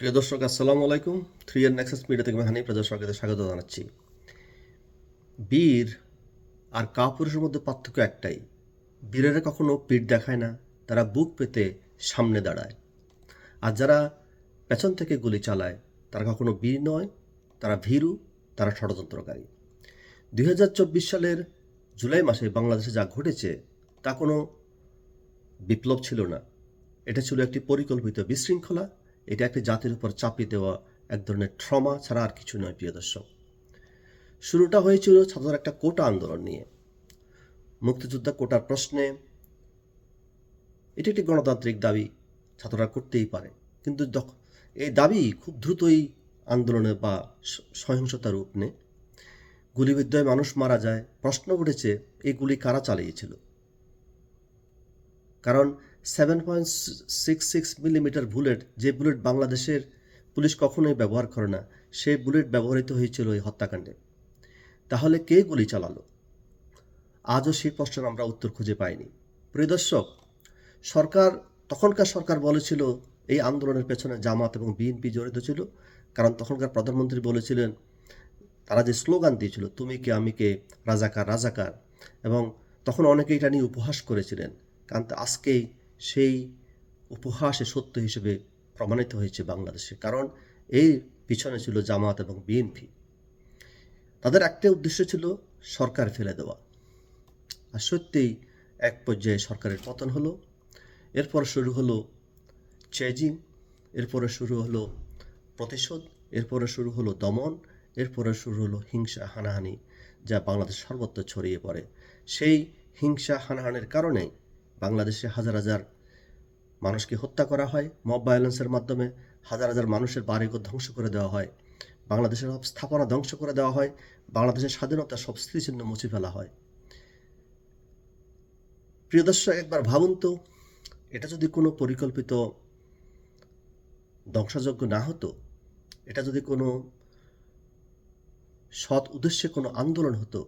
প্রিয় দর্শক, আসসালামু আলাইকুম। থ্রি এর নেক্সাস মিডিয়া থেকে আমি হানিফ রাজা সরকারকে স্বাগত জানাচ্ছি। বীর আর কাপুরুষের মধ্যে পার্থক্য একটাই, বীরেরা কখনো পিঠ দেখায় না, তারা বুক পেতে সামনে দাঁড়ায়। আর যারা পেছন থেকে গুলি চালায়, তারা কখনো বীর নয়, তারা ভীরু, তারা ষড়যন্ত্রকারী। দুই হাজার চব্বিশ সালের জুলাই মাসে বাংলাদেশে যা ঘটেছে, তা কোনো বিপ্লব ছিল না। এটা ছিল একটি পরিকল্পিত বিশৃঙ্খলা এটা একটি জাতির উপর চাপিয়ে দেওয়া এক ধরনের ট্রমা ছাড়া আর কিছু নয়, প্রিয় দর্শক। শুরুটা হয়েছিল ছাত্রদের একটা কোটা আন্দোলন নিয়ে। মুক্তিযোদ্ধা কোটার প্রশ্নে এটি একটি গণতান্ত্রিক দাবি, ছাত্ররা করতেই পারে। কিন্তু এই দাবি খুব দ্রুতই আন্দোলনে বা সহিংসতার রূপ নেয় গুলিবিদ্ধয় মানুষ মারা যায়। প্রশ্ন উঠেছে এই গুলি কারা চালিয়েছিল? কারণ seven point six six millimetre bullet যে বুলেট বাংলাদেশের পুলিশ কখনোই ব্যবহার করে না, সেই বুলেট ব্যবহৃত হয়েছিল এই হত্যাকাণ্ডে। তাহলে কে গুলি চালালো? আজও সেই প্রশ্নের আমরা উত্তর খুঁজে পাইনি। প্রিয় দর্শক, সরকার, তখনকার সরকার বলেছিল এই আন্দোলনের পেছনে জামাত এবং বিএনপি জড়িত ছিল, কারণ তখনকার প্রধানমন্ত্রী বলেছিলেন, তারা যে স্লোগান দিয়েছিল, তুমি কে, আমি কে, রাজাকার রাজাকার, এবং তখন অনেকে এটা নিয়ে উপহাস করেছিলেন, কারণ আজকেই সেই উপহাসে সত্য হিসেবে প্রমাণিত হয়েছে বাংলাদেশে। কারণ এই পিছনে ছিল জামাত এবং বিএনপি। তাদের একটা উদ্দেশ্য ছিল সরকার ফেলে দেওয়া। আর সত্যিই এক পর্যায়ে সরকারের পতন হলো, এরপর শুরু হলো চেজিং, এরপরে শুরু হলো প্রতিশোধ, এরপরে শুরু হলো দমন, এরপরে শুরু হলো হিংসা হানাহানি যা বাংলাদেশ সর্বত্র ছড়িয়ে পড়ে। সেই হিংসা হানাহানির কারণে বাংলাদেশে হাজার হাজার মানুষকে হত্যা করা হয় মব ভায়োলেন্সের মাধ্যমে হাজার হাজার মানুষের বাড়িঘর ধ্বংস করে দেওয়া হয়, বাংলাদেশের সব স্থাপনা ধ্বংস করে দেওয়া হয়, বাংলাদেশের স্বাধীনতা সব স্মৃতিচিহ্ন মুছে ফেলা হয়। প্রিয় দর্শক, একবার ভাবুন তো, এটা যদি কোনো পরিকল্পিত ধ্বংসযজ্ঞ না হতো, এটা যদি কোনো সৎ উদ্দেশ্যে কোনো আন্দোলন হতো,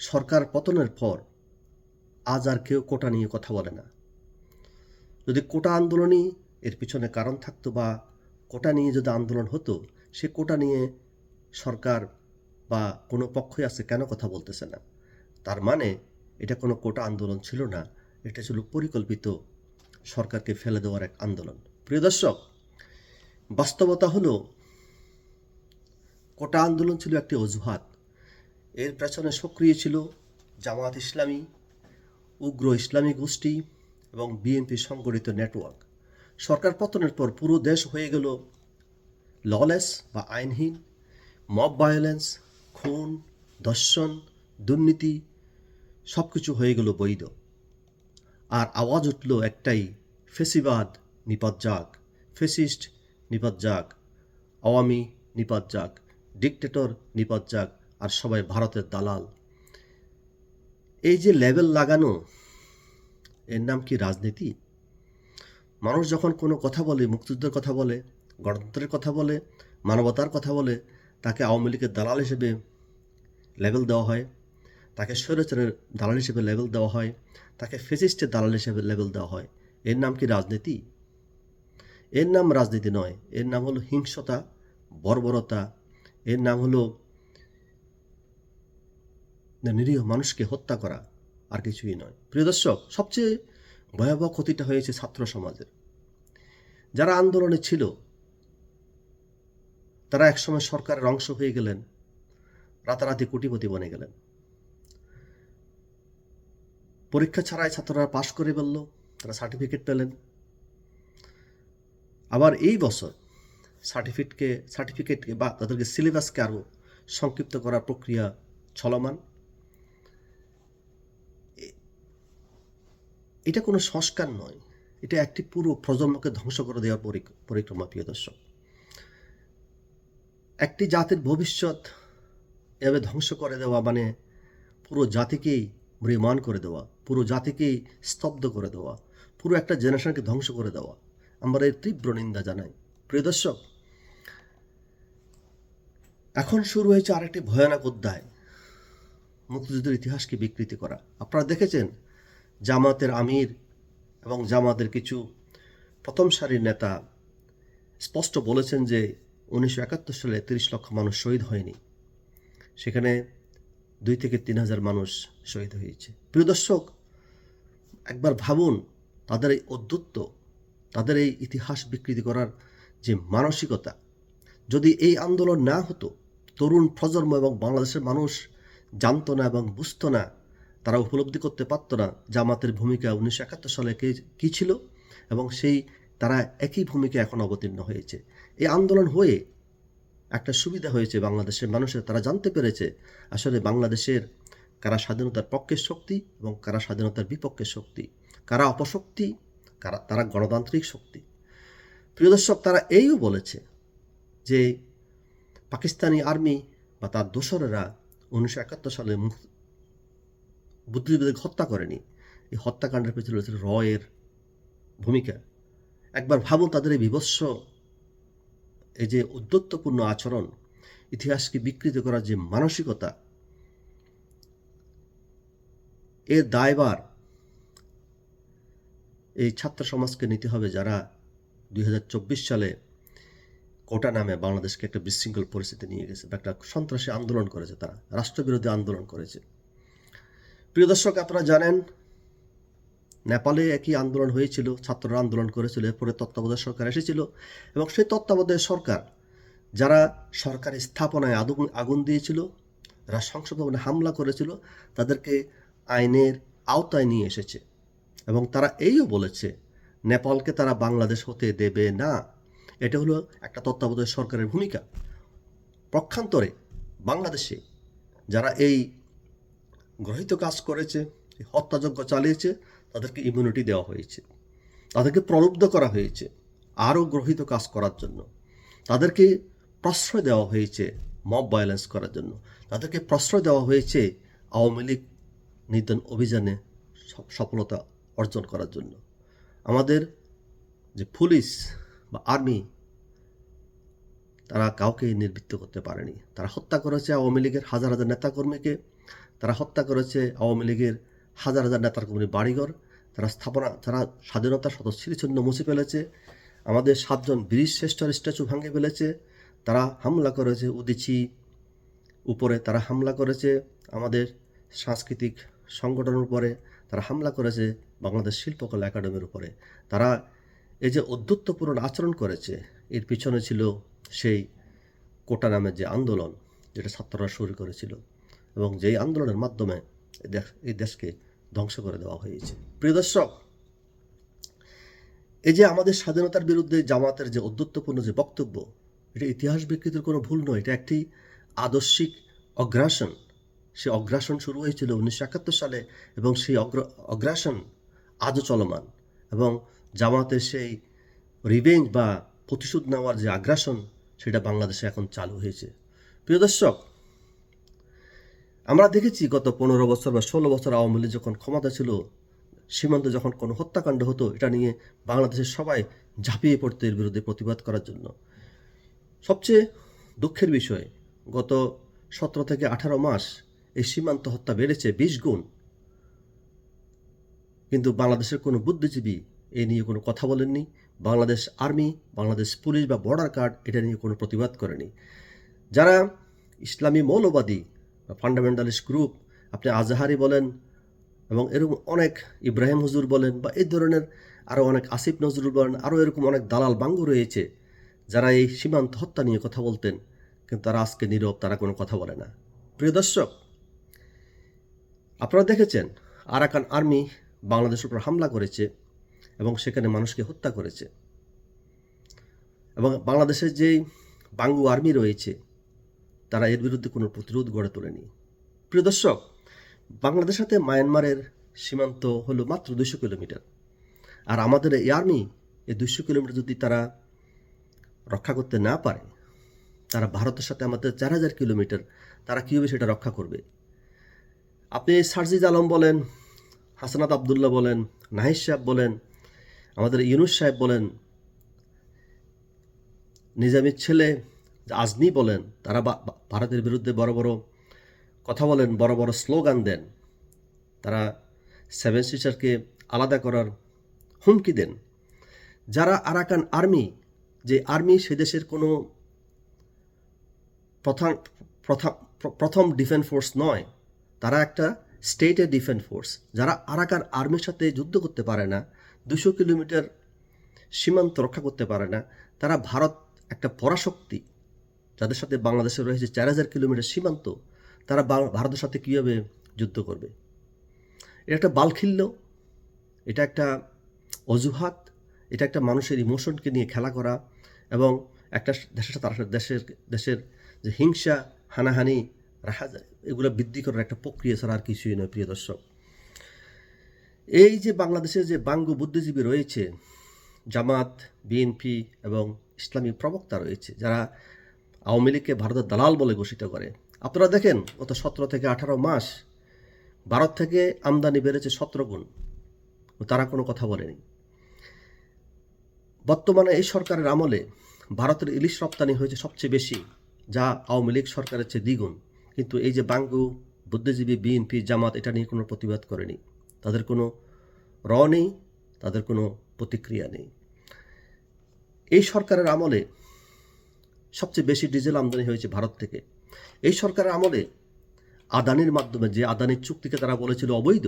সরকার পতনের পর আজ আর কেউ কোটা নিয়ে কথা বলে না। যদি কোটা আন্দোলনই এর পিছনে কারণ থাকতো বা কোটা নিয়ে যদি আন্দোলন হতো, সে কোটা নিয়ে সরকার বা কোনো পক্ষই আছে কেন কথা বলতেছে না? তার মানে এটা কোনো কোটা আন্দোলন ছিল না, এটা ছিল পরিকল্পিত সরকারকে ফেলে দেওয়ার এক আন্দোলন। প্রিয় দর্শক, বাস্তবতা হলো, কোটা আন্দোলন ছিল একটি অজুহাত। এর পেছনে সক্রিয় ছিল জামাত ইসলামী উগ্র ইসলামী গোষ্ঠী এবং বিএনপি সংগঠিত নেটওয়ার্ক। সরকার পতনের পর পুরো দেশ হয়ে গেল ললেস বা আইনহীন, মব ভায়োলেন্স, খুন, ধর্ষণ, দুর্নীতি সব কিছু হয়ে গেল বৈধ। আর আওয়াজ উঠল একটাই, ফেসিবাদ নিপাত যাক ফেসিস্ট নিপাত যাক আওয়ামী নিপাত যাক ডিকটেটর নিপাত যাক আর সবাই ভারতের দালাল। এই যে লেভেল লাগানো, এর নাম কি রাজনীতি? মানুষ যখন কোনো কথা বলে, মুক্তিযুদ্ধের কথা বলে, গণতন্ত্রের কথা বলে, মানবতার কথা বলে, তাকে আওয়ামী লীগের দালাল হিসেবে লেভেল দেওয়া হয়, তাকে স্বৈরাচারের দালাল হিসেবে লেভেল দেওয়া হয়, তাকে ফেসিস্টের দালাল হিসেবে লেভেল দেওয়া হয়, এর নাম কি রাজনীতি? এর নাম রাজনীতি নয়, এর নাম হলো হিংসতা, বর্বরতা, এর নাম হলো নিরীহ মানুষকে হত্যা করা আর কিছুই নয়। প্রিয় দর্শক, সবচেয়ে ভয়াবহ ক্ষতিটা হয়েছে ছাত্র সমাজের। যারা আন্দোলনে ছিল, তারা একসময় সরকারের অংশ হয়ে গেলেন, রাতারাতি কোটিপতি বনে গেলেন। পরীক্ষা ছাড়াই ছাত্ররা পাশ করে ফেলল, তারা সার্টিফিকেট পেলেন। আবার এই বছর সার্টিফিকেটকে সার্টিফিকেটকে বা তাদেরকে সিলেবাসকে আরও সংক্ষিপ্ত করার প্রক্রিয়া চলমান। এটা কোনো সংস্কার নয়। এটা একটি পুরো প্রজন্মকে ধ্বংস করে দেওয়ার পরিক- পরিক্রমা, প্রিয় দর্শক। একটি জাতির ভবিষ্যৎ এভাবে ধ্বংস করে দেওয়া মানে পুরো জাতিকেই ম্রিয়মান করে দেওয়া, পুরো জাতিকেই স্তব্ধ করে দেওয়া, পুরো একটা জেনারেশনকে ধ্বংস করে দেওয়া। আমরা এর তীব্র নিন্দা জানাই। প্রিয় দর্শক, এখন শুরু হয়েছে আরেকটি ভয়ানক অধ্যায়, মুক্তিযুদ্ধের ইতিহাসকে বিকৃতি করা। আপনারা দেখেছেন জামাতের আমির এবং জামাতের কিছু প্রথম সারির নেতা স্পষ্ট বলেছেন যে উনিশশো একাত্তর সালে তিরিশ লক্ষ মানুষ শহীদ হয়নি। সেখানে দুই থেকে তিন হাজার মানুষ শহীদ হয়েছে। প্রিয় দর্শক, একবার ভাবুন, তাদের এই অদ্যুত্ব তাদের এই ইতিহাস বিকৃতি করার যে মানসিকতা, যদি এই আন্দোলন না হতো, তরুণ প্রজন্ম এবং বাংলাদেশের মানুষ জানতো না এবং বুঝতো না তারা উপলব্ধি করতে পারতো না জামাতের ভূমিকা উনিশশো একাত্তর সালে কে- কী ছিল এবং সেই তারা একই ভূমিকা এখন অবতীর্ণ হয়েছে। এই আন্দোলন হয়ে একটা সুবিধা হয়েছে বাংলাদেশের মানুষের। তারা জানতে পেরেছে আসলে বাংলাদেশের কারা স্বাধীনতার পক্ষের শক্তি এবং কারা স্বাধীনতার বিপক্ষের শক্তি, কারা অপশক্তি, কারা, তারা গণতান্ত্রিক শক্তি। প্রিয় দর্শক, তারা এইও বলেছে যে পাকিস্তানি আর্মি বা তার দোসরেরা উনিশশো একাত্তর সালে মুখ- বুদ্ধিজীবীদের হত্যা করেনি। এই হত্যাকাণ্ডের পেছনে রয়েছে রয়ের ভূমিকা। একবার ভাবুন তাদের এই বিভৎস, এই যে উদ্যত্তপূর্ণ আচরণ, ইতিহাসকে বিকৃত করার যে মানসিকতা, এর দায়বার এই ছাত্র সমাজকে নিতে হবে যারা দুই হাজার চব্বিশ সালে কোটা নামে বাংলাদেশকে একটা বিশৃঙ্খল পরিস্থিতি নিয়ে গেছে বা একটা সন্ত্রাসী আন্দোলন করেছে তারা, রাষ্ট্রবিরোধী আন্দোলন করেছে। প্রিয় দর্শক, আপনারা জানেন, নেপালে একই আন্দোলন হয়েছিল, ছাত্ররা আন্দোলন করেছিল, এরপরে তত্ত্বাবধায়ক সরকার এসেছিল এবং সেই তত্ত্বাবধায়ক সরকার যারা সরকারি স্থাপনায় আগুন আগুন দিয়েছিল, যারা সংসদ ভবনে হামলা করেছিল, তাদেরকে আইনের আওতায় নিয়ে এসেছে এবং তারা এইও বলেছে, নেপালকে তারা বাংলাদেশ হতে দেবে না। এটা হলো একটা তত্ত্বাবধায়ক সরকারের ভূমিকা। পক্ষান্তরে বাংলাদেশে যারা এই গ্রহিত কাজ করেছে, হত্যাযজ্ঞ চালিয়েছে, তাদেরকে ইমিউনিটি দেওয়া হয়েছে। তাদেরকে প্রলুব্ধ করা হয়েছে আরও গ্রহিত কাজ করার জন্য। তাদেরকে প্রশ্রয় দেওয়া হয়েছে মব ভায়োলেন্স করার জন্য। তাদেরকে প্রশ্রয় দেওয়া হয়েছে আওয়ামী লীগ নিধন অভিযানে সফলতা অর্জন করার জন্য। আমাদের যে পুলিশ বা আর্মি তারা কাউকে নির্বৃত্ত করতে পারেনি। তারা হত্যা করেছে আওয়ামী লীগের হাজার হাজার নেতাকর্মীকে। তারা হত্যা করেছে আওয়ামী লীগের হাজার হাজার নেতার নেতাকর্মীর বাড়িঘর, তারা স্থাপনা, তারা স্বাধীনতার স্মৃতিচিহ্ন মুছে ফেলেছে, আমাদের সাতজন বীর শ্রেষ্ঠর স্ট্যাচু ভাঙে ফেলেছে, তারা হামলা করেছে উদিচি, উপরে তারা হামলা করেছে আমাদের সাংস্কৃতিক সংগঠনের উপরে, তারা হামলা করেছে বাংলাদেশ শিল্পকলা একাডেমির উপরে। তারা এই যে অধ্যত্বপূর্ণ আচরণ করেছে, এর পিছনে ছিল সেই কোটা নামের যে আন্দোলন, যেটা ছাত্ররা শুরু করেছিল। এবং যেই আন্দোলনের মাধ্যমে এই দেশকে ধ্বংস করে দেওয়া হয়েছে। প্রিয় দর্শক, এই যে আমাদের স্বাধীনতার বিরুদ্ধে জামাতের যে অধ্যত্বপূর্ণ যে বক্তব্য, এটা ইতিহাস বিকৃতির কোনো ভুল নয়, এটা একটি আদর্শিক অগ্রাসন। সে অগ্রাসন শুরু হয়েছিল উনিশশো একাত্তর সালে এবং সেই অগ্র, অগ্রাসন আজও চলমান এবং জামাতের সেই রিভেঞ্জ বা প্রতিশোধ নেওয়ার যে আগ্রাসন, সেটা বাংলাদেশে এখন চালু হয়েছে। প্রিয় দর্শক আমরা দেখেছি গত পনেরো বছর বা ষোলো বছর আওয়ামী লীগ যখন ক্ষমতা ছিল, সীমান্তে যখন কোনো হত্যাকাণ্ড হতো, এটা নিয়ে বাংলাদেশের সবাই ঝাঁপিয়ে পড়তো এর বিরুদ্ধে প্রতিবাদ করার জন্য। সবচেয়ে দুঃখের বিষয়, গত সতেরো থেকে আঠারো মাস এই সীমান্ত হত্যা বেড়েছে বিশ গুণ। কিন্তু বাংলাদেশের কোনো বুদ্ধিজীবী এ নিয়ে কোনো কথা বলেননি। বাংলাদেশ আর্মি, বাংলাদেশ পুলিশ বা বর্ডার গার্ড এটা নিয়ে কোনো প্রতিবাদ করেনি। যারা ইসলামী মৌলবাদী ফান্ডামেন্টালিস্ট গ্রুপ আপনি আজাহারি বলেন এবং এরকম অনেক ইব্রাহিম হুজুর বলেন বা এই ধরনের আরও অনেক আসিফ নজরুল বলেন আরও এরকম অনেক দালাল বাঙ্গু রয়েছে যারা এই সীমান্ত হত্যা নিয়ে কথা বলতেন, কিন্তু তারা আজকে নীরব, তারা কোনো কথা বলে না। প্রিয় দর্শক, আপনারা দেখেছেন আরাকান আর্মি বাংলাদেশের উপর হামলা করেছে এবং সেখানে মানুষকে হত্যা করেছে। এবং বাংলাদেশের যেই বাঙ্গু আর্মি রয়েছে তারা এর বিরুদ্ধে কোনো প্রতিরোধ গড়ে তোলেনি। প্রিয় দর্শক, বাংলাদেশের সাথে মায়ানমারের সীমান্ত হলো মাত্র দুশো কিলোমিটার। আর আমাদের এই আর্মি এই দুশো কিলোমিটার যদি তারা রক্ষা করতে না পারে, তারা ভারতের সাথে আমাদের চার হাজার কিলোমিটার, তারা কীভাবে সেটা রক্ষা করবে? আপনি সারজিদ আলম বলেন, হাসানাত আবদুল্লাহ বলেন, নাহিদ সাহেব বলেন, আমাদের ইউনুস সাহেব বলেন, নিজামীর ছেলে আজমি বলেন, তারা ভারতের বিরুদ্ধে বড় বড় কথা বলেন, বড় বড় স্লোগান দেন। তারা সেভেন সিস্টারকে আলাদা করার হুমকি দেন। যারা আরাকান আর্মি, যে আর্মি সে দেশের কোনো প্রথম প্রথম ডিফেন্স ফোর্স নয়, তারা একটা স্টেটের ডিফেন্স ফোর্স। যারা আরাকান আর্মির সাথে যুদ্ধ করতে পারে না, দুশো কিলোমিটার সীমান্ত রক্ষা করতে পারে না, তারা ভারত একটা পরাশক্তি যাদের সাথে বাংলাদেশে রয়েছে চার হাজার কিলোমিটার সীমান্ত, তারা ভারতের সাথে কীভাবে যুদ্ধ করবে? এটা একটা বালখিল্য এটা একটা অজুহাত, এটা একটা মানুষের ইমোশনকে নিয়ে খেলা করা এবং একটা দেশের সাথে দেশের দেশের যে হিংসা, হানাহানি রাখা যায় এগুলো বৃদ্ধি করার একটা প্রক্রিয়া ছাড়া আর কিছুই নয়, প্রিয় দর্শক। এই যে বাংলাদেশে যে বাঙ্গ বুদ্ধিজীবী রয়েছে, জামাত, বিএনপি এবং ইসলামী প্রবক্তা রয়েছে, যারা আওয়ামী লীগকে ভারতের দালাল বলে ঘোষিত করে। আপনারা দেখেন, গত সতেরো থেকে আঠারো মাস ভারত থেকে আমদানি বেড়েছে সতেরো গুণ। তারা কোনো কথা বলেনি। বর্তমানে এই সরকারের আমলে ভারতের ইলিশ রপ্তানি হয়েছে সবচেয়ে বেশি, যা আওয়ামী লীগ সরকারের চেয়ে দ্বিগুণ। কিন্তু এই যে বাঙ্গু, বুদ্ধিজীবী, বিএনপি, জামাত, এটা নিয়ে কোনো প্রতিবাদ করেনি। তাদের কোনো র নেই, তাদের কোনো প্রতিক্রিয়া নেই। এই সরকারের আমলে সবচেয়ে বেশি ডিজেল আমদানি হয়েছে ভারত থেকে। এই সরকারের আমলে আদানির মাধ্যমে, যে আদানির চুক্তিকে তারা বলেছিল অবৈধ,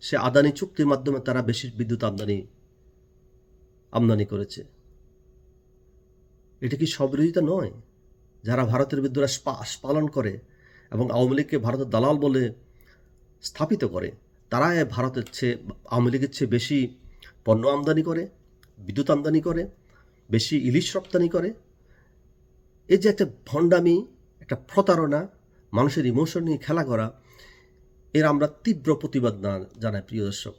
সে আদানি চুক্তির মাধ্যমে তারা বেশি বিদ্যুৎ আমদানি আমদানি করেছে। এটা কি সবিরোধিতা নয়? যারা ভারতের বিদ্যুৎ পালন করে এবং আওয়ামী লীগকে ভারতের দালাল বলে স্থাপিত করে তারা ভারতের চেয়ে, আওয়ামী লীগের চেয়ে বেশি পণ্য আমদানি করে, বিদ্যুৎ আমদানি করে, বেশি ইলিশ রপ্তানি করে এই যে একটা ভণ্ডামি, একটা প্রতারণা, মানুষের ইমোশন নিয়ে খেলা করা, এর আমরা তীব্র প্রতিবাদ না জানাই প্রিয় দর্শক।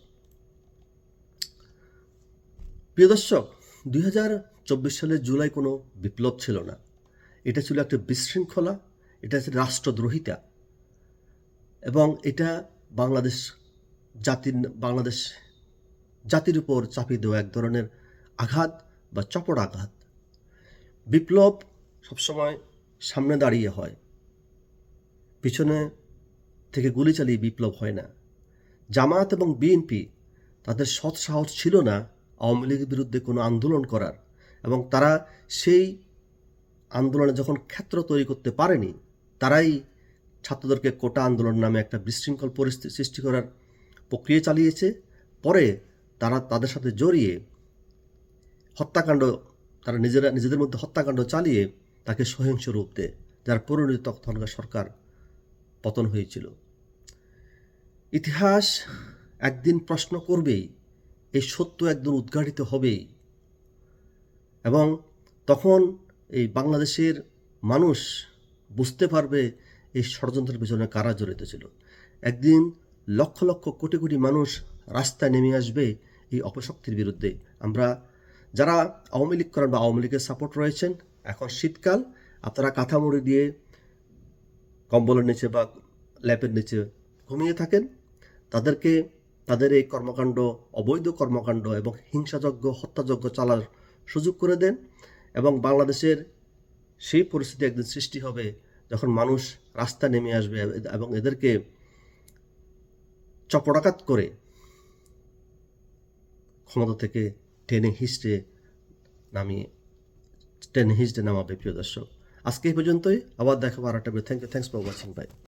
প্রিয় দর্শক, দুই হাজার চব্বিশ সালের জুলাই কোনো বিপ্লব ছিল না। এটা ছিল একটা বিশৃঙ্খলা, এটা ছিল রাষ্ট্রদ্রোহিতা। এবং এটা বাংলাদেশ জাতির বাংলাদেশ জাতির উপর চাপিয়ে দেওয়া এক ধরনের আঘাত বা চপড় আঘাত। বিপ্লব সবসময় সামনে দাঁড়িয়ে হয়। পিছনে থেকে গুলি চালিয়ে বিপ্লব হয় না। জামাত এবং বিএনপি তাদের সৎ সাহস ছিল না আওয়ামী লীগের বিরুদ্ধে কোনো আন্দোলন করার এবং তারা সেই আন্দোলনে যখন ক্ষেত্র তৈরি করতে পারেনি, তারাই ছাত্রদেরকে কোটা আন্দোলন নামে একটা বিশৃঙ্খল পরিস্থিতি সৃষ্টি করার প্রক্রিয়া চালিয়েছে। পরে তারা তাদের সাথে জড়িয়ে হত্যাকাণ্ড, তারা নিজেরা, নিজেদের মধ্যে হত্যাকাণ্ড চালিয়ে তাকে সহিংস রূপ দেয় যার পরিণতি তখনকার সরকার পতন হয়েছিল। ইতিহাস একদিন প্রশ্ন করবেই, এই সত্য একদিন উদ্ঘাটিত হবেই। এবং তখন এই বাংলাদেশের মানুষ বুঝতে পারবে এই ষড়যন্ত্রের পিছনে কারা জড়িত ছিল। একদিন লক্ষ লক্ষ কোটি কোটি মানুষ রাস্তায় নেমে আসবে এই অপশক্তির বিরুদ্ধে। আমরা যারা আওয়ামী লীগ করেন বা আওয়ামী লীগের সাপোর্ট রয়েছেন এখন শীতকাল, আপনারা কাঁথা মুড়ি দিয়ে কম্বলের নিচে বা ল্যাপের নিচে ঘুমিয়ে থাকেন। তাদেরকে, তাদের এই কর্মকাণ্ড, অবৈধ কর্মকাণ্ড এবং হিংসাযজ্ঞ, হত্যাযজ্ঞ চালার সুযোগ করে দেন এবং বাংলাদেশের সেই পরিস্থিতি একদিন সৃষ্টি হবে যখন মানুষ রাস্তা নেমে আসবে এবং এদেরকে চপড়াকাত করে ক্ষমতা থেকে টেনে হিস্টে নামিয়ে টেনে হিস্টে নামাবে প্রিয় দর্শক আজকে এই পর্যন্তই, আবার দেখাবো আর একটা thank you thanks for watching bye